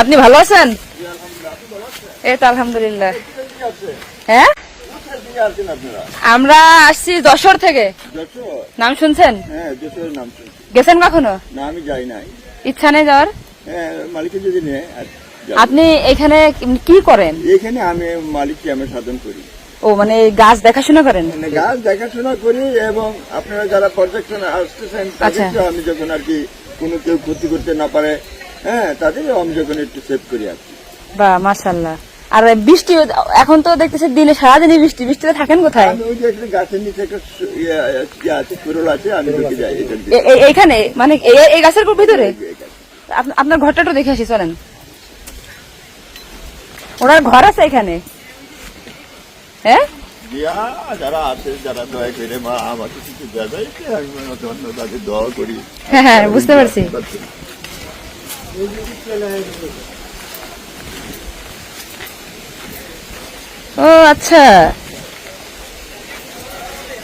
আপনি ভালো আছেন? এই তো আলহামদুলিল্লাহ। হ্যাঁ? আমরা আসছি যশোর থেকে। নাম শুনছেন? গেছেন কখনো? না আমি যাই নাই ইচ্ছা নেই যাওয়ার? মালিকের যদি। আপনি এখানে কি করেন? এখানে আমি মালিককে আমি সাধন করি ও মানে গাছ দেখাশোনা করেন? মানে গাছ দেখাশোনা করি এবং আপনারা যারা পর্যটনে আসতেছেন তাদেরকে আমি যখন আর কি কোনো কেউ ক্ষতি করতে না পারে হ্যাঁ তাদের আমি একটু সেভ করি আর বা মাশাল্লাহ আর বৃষ্টি এখন তো দেখতেছি দিনে সারাদিনই বৃষ্টি। বৃষ্টিতে থাকেন কোথায়? আমি ওই যে একটা গাছের নিচে একটা ইয়ে ইয়ে আছে কুরল আছে আমি ঢুকে যাই এটা দিয়ে। এ- এ- এইখানে? মানে এই- এই গাছের ভিতরে? এই গাছ। আপ- আপনার ঘরটা একটু দেখে আসি চলেন। ওনার ঘর আছে এখানে? হ্যাঁ? যারা আছে যারা দয়া করে মা আমাকে কিছু দেবে আমি অন্য অন্য তাদের দোয়া করি। হ্যাঁ হ্যাঁ বুঝতে পারছি। ও আচ্ছা।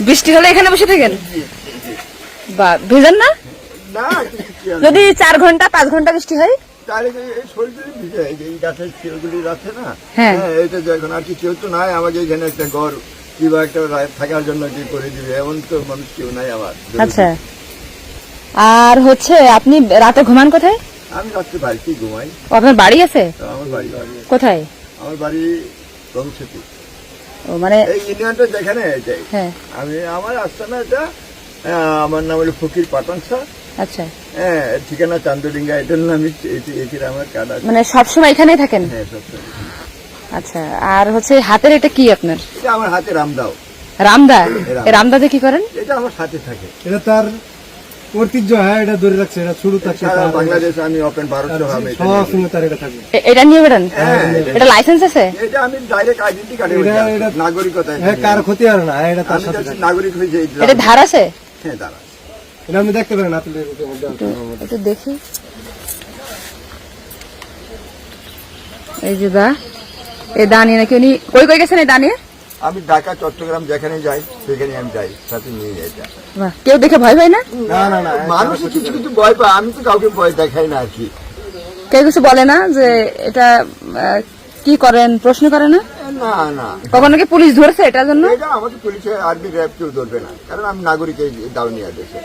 বৃষ্টি হলে এখানে বসে থাকেন? বা ভেজান না? যদি চার ঘণ্টা পাঁচ ঘণ্টা বৃষ্টি হয়? হ্যাঁ। এটা যখন আর কি কেউ তো নাই আমাকে এখানে একটা ঘর কিংবা একটা রা- থাকার জন্য কি করে দিবে? এমন তো মানুষ কেউ নাই আমার আচ্ছা। আর হচ্ছে আপনি রাতে ঘুমান কোথায়? আমি রাত্রে বাড়িতেই ঘুমাই। ও, আপনার বাড়ি আছে? তো আমার বাড়ি। বাড়ি কোথায়? আমার বাড়ি রংসেতু ও মানে এই ইউনিয়নটা যেখানে আছে, হ্যাঁ। আমি আমার আস্তানা এটা আহ, আমার নাম হলো ফকির পাঠান স্যার। আচ্ছা। হ্যাঁ ঠিকানা চান্দডিঙ্গা এটা হলো আমি এটির আমার কার্ড আছে। মানে সবসময় এখানেই থাকেন? হ্যাঁ সবসময় আচ্ছা আর হচ্ছে হাতের এটা কি আপনার? এটা আমার হাতে রামদাও। রামদা? রামদা। এই রামদাতে কি করেন? এটা আমার সাথে থাকে। এটা তার ঐতিহ্য হ্যাঁ এটা ধরে রাখছে এটা শুরু থাকছে বাংলাদেশ আমি ওপেন ভারত তার এটা সব নিয়ে সময় তার এটা থাকবে। এটা নিয়ে বেড়ান? হ্যাঁ, এটা লাইসেন্স আছে? এটা আমি ডাইরেক্ট আইডেন্টি কার্ডে এটা- এটা- নাগরিকতা হ্যাঁ কার ক্ষতি আর না হ্যাঁ, এটা তার সাথে নাগরিক হয়েছে এই এটা ধার আছে? হ্যাঁ দাঁড়া এটা আপনি দেখতে পারেন আপনাদের একটু দেখি। এই যে দা এই নাকি উনি কই কই গেছেন এই দা নিয়ে? আমি ঢাকা চট্টগ্রাম যেখানে যাই সেখানে আমি যাই সাথে নিয়ে যাই কেউ দেখে ভয় পায় না? না না না মানুষ কিছু কিছু ভয় পায় আমি তো কাউকে ভয় দেখাই না আর কি। কেউ কিছু বলে না যে এটা কি করেন প্রশ্ন করে না? না না। কখনো কি পুলিশ ধরেছে এটার জন্য? এটা আমাকে পুলিশ আর্মি র্যাব কেউ ধরবে না কারণ আমি নাগরিক এই দাউনিয়া দেশে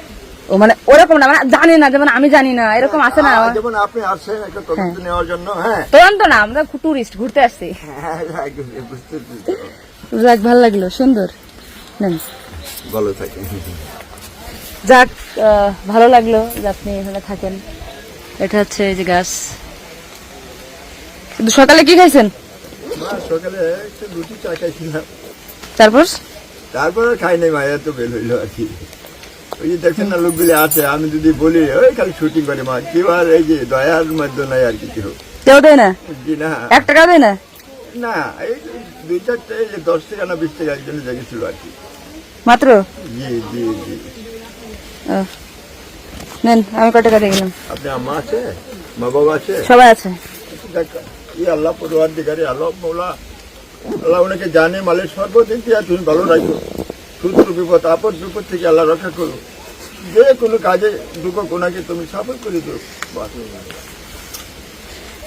ও মানে ওরকম না মানে জানি না যেমন আমি জানি না এরকম আছে না? যেমন আপনি একটা তদন্ত নেওয়ার জন্য হ্যাঁ। তদন্ত না আমরা টুরিস্ট ঘুরতে আসছি। হ্যাঁ। যাক ভালো লাগল সুন্দর। ভালো যাক ভালো লাগল যে আপনি এখানে থাকেন। এটা হচ্ছে এই যে গাছ। কিন্তু সকালে কি খাইছেন? সকালে রুটি চা খাইছিলাম। তারপর? তারপরে খাই নাই মায়ের তো বের হইল আর কি। ওই যে দেখছেন না লোকগুলি আছে আমি যদি বলি ওই খালি শুটিং করে মা কেউ আর এই যে দয়ার মধ্যে নাই আর কি কেউ। কেউ দেয় না? জি না। এক টাকা দেয় না? না এই দুই চারটে এই যে দশ টাকা না বিশ টাকা একজন দেখেছিল আর কি। মাত্র? জি জি জি। নেন আমি কয় টাকা দিয়ে গেলাম। আপনি আম্মা আছে? মা বাবা আছে? সবাই আছে। দেখ, ই আল্লাহ পরিবার দিকারি আল্লাহ মৌলা। আল্লাহ ওনাকে জানে মালের সর্বদিন তুমি ভালো রাখো। শুধু বিপদ আপদ বিপদ থেকে আল্লাহ রক্ষা করো। যে কোনো কাজে দুঃখ কোনাকে তুমি সফল করে দিও।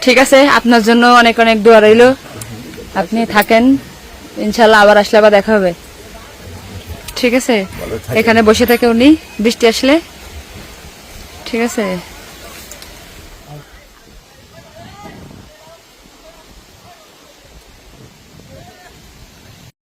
ঠিক আছে আপনার জন্য অনেক অনেক দোয়া রইল। আপনি থাকেন ইনশাল্লাহ আবার আসলে আবার দেখা হবে। ঠিক আছে এখানে বসে থাকে উনি বৃষ্টি আসলে। ঠিক আছে।